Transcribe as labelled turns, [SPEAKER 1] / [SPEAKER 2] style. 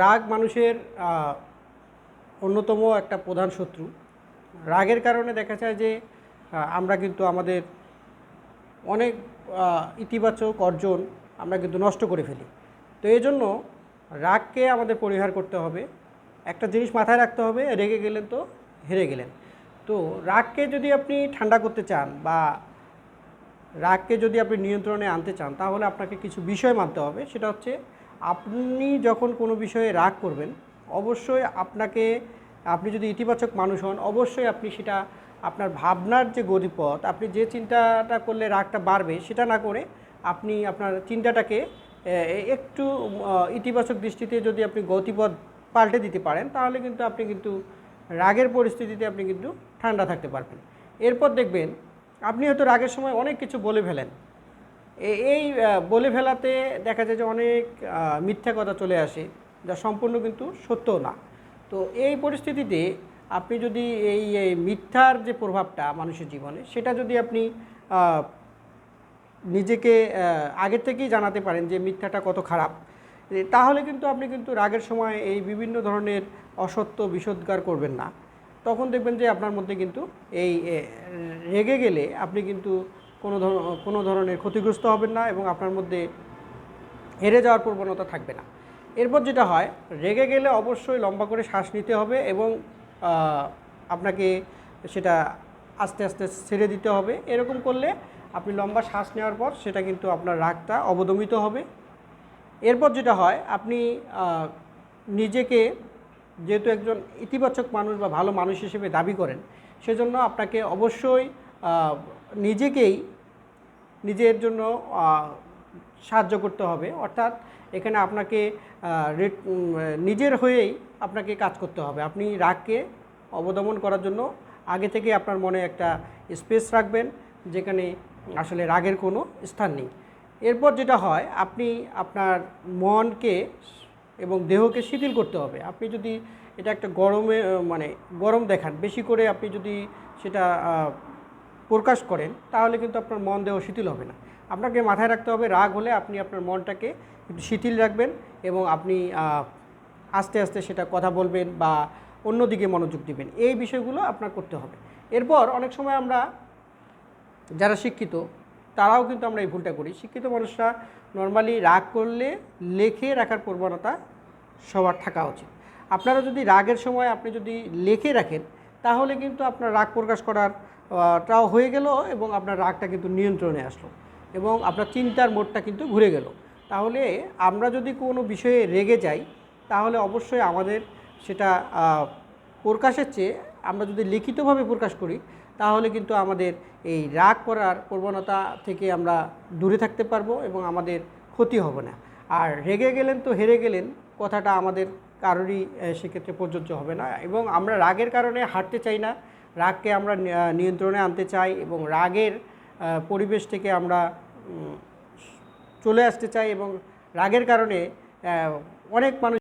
[SPEAKER 1] রাগ মানুষের অন্যতম একটা প্রধান শত্রু। রাগের কারণে দেখা যায় যে আমরা কিন্তু আমাদের অনেক ইতিবাচক অর্জন আমরা কিন্তু নষ্ট করে ফেলি। তো এই জন্য রাগকে আমাদের পরিহার করতে হবে। একটা জিনিস মাথায় রাখতে হবে, রেগে গেলেন তো হেরে গেলেন। তো রাগকে যদি আপনি ঠান্ডা করতে চান বা রাগকে যদি আপনি নিয়ন্ত্রণে আনতে চান, তাহলে আপনাকে কিছু বিষয় মানতে হবে। সেটা হচ্ছে আপনি যখন কোনো বিষয়ে রাগ করবেন, অবশ্যই আপনাকে, আপনি যদি ইতিবাচক মানুষ হন, অবশ্যই আপনি সেটা, আপনার ভাবনার যে গতিপথ, আপনি যে চিন্তাটা করলে রাগটা বাড়বে সেটা না করে আপনি আপনার চিন্তাটাকে একটু ইতিবাচক দৃষ্টিতে যদি আপনি গতিপথ পাল্টে দিতে পারেন, তাহলে কিন্তু আপনি কিন্তু রাগের পরিস্থিতিতে আপনি কিন্তু ঠান্ডা থাকতে পারবেন। এরপর দেখবেন, আপনি হয়তো রাগের সময় অনেক কিছু বলে ফেলেন। এই বলে ফেলাতে দেখা যায় যে অনেক মিথ্যা কথা চলে আসে, যা সম্পূর্ণ কিন্তু সত্য না। তো এই পরিস্থিতিতে আপনি যদি এই মিথ্যার যে প্রভাবটা মানুষের জীবনে, সেটা যদি আপনি নিজেকে আগের থেকেই জানাতে পারেন যে মিথ্যাটা কত খারাপ তাহলে কিন্তু আপনি কিন্তু রাগের সময় এই বিভিন্ন ধরনের অসত্য বিষোদ্গার করবেন না। তখন দেখবেন যে আপনার মধ্যে কিন্তু এই রেগে গেলে আপনি কিন্তু কোনো কোনো ধরনের ক্ষতিগ্রস্ত হবেন না এবং আপনার মধ্যে হেরে যাওয়ার প্রবণতা থাকবে না। এরপর যেটা হয়, রেগে গেলে অবশ্যই লম্বা করে শ্বাস নিতে হবে এবং আপনাকে সেটা আস্তে আস্তে ছেড়ে দিতে হবে। এরকম করলে আপনি লম্বা শ্বাস নেওয়ার পর সেটা কিন্তু আপনার রাগটা অবদমিত হবে। এরপর যেটা হয়, আপনি নিজেকে যেহেতু একজন ইতিবাচক মানুষ বা ভালো মানুষ হিসেবে দাবি করেন, সেজন্য আপনাকে অবশ্যই নিজেকেই নিজের জন্য সাহায্য করতে হবে। অর্থাৎ এখানে আপনাকে নিজের হয়েই আপনাকে কাজ করতে হবে। আপনি রাগকে অবদমন করার জন্য আগে থেকে আপনার মনে একটা স্পেস রাখবেন, যেখানে আসলে রাগের কোনো স্থান নেই। এরপর যেটা হয়, আপনি আপনার মনকে এবং দেহকে শিথিল করতে হবে। আপনি যদি এটা একটা গরমে মানে গরম দেখান, বেশি করে আপনি যদি সেটা প্রকাশ করেন, তাহলে কিন্তু আপনার মন দেহ শিথিল হবে না। আপনাকে মাথায় রাখতে হবে, রাগ হলে আপনি আপনার মনটাকে শিথিল রাখবেন এবং আপনি আস্তে আস্তে সেটা কথা বলবেন বা অন্যদিকে মনোযোগ দিবেন। এই বিষয়গুলো আপনার করতে হবে। এরপর অনেক সময় আমরা যারা শিক্ষিত, তারাও কিন্তু আমরা এই ভুলটা করি। শিক্ষিত মানুষরা নর্মালি রাগ করলে লেখে রাখার প্রবণতা সবার থাকা উচিত। আপনারা যদি রাগের সময় আপনি যদি লেখে রাখেন তাহলে কিন্তু আপনার রাগ প্রকাশ করার টাও হয়ে গেল এবং আপনার রাগটা কিন্তু নিয়ন্ত্রণে আসলো এবং আপনার চিন্তার মোড়টা কিন্তু ঘুরে গেল। তাহলে আমরা যদি কোনো বিষয়ে রেগে যাই, তাহলে অবশ্যই আমাদের সেটা প্রকাশের চেয়ে আমরা যদি লিখিতভাবে প্রকাশ করি, তাহলে কিন্তু আমাদের এই রাগ করার প্রবণতা থেকে আমরা দূরে থাকতে পারব এবং আমাদের ক্ষতি হবে না। আর রেগে গেলেন তো হেরে গেলেন, কথাটা আমাদের কারোরই সেক্ষেত্রে প্রযোজ্য হবে না। এবং আমরা রাগের কারণে হাঁটতে চাই না। রাগকে আমরা নিয়ন্ত্রণে আনতে চাই এবং রাগের পরিবেশ থেকে আমরা চলে আসতে চাই এবং রাগের কারণে অনেক মানুষ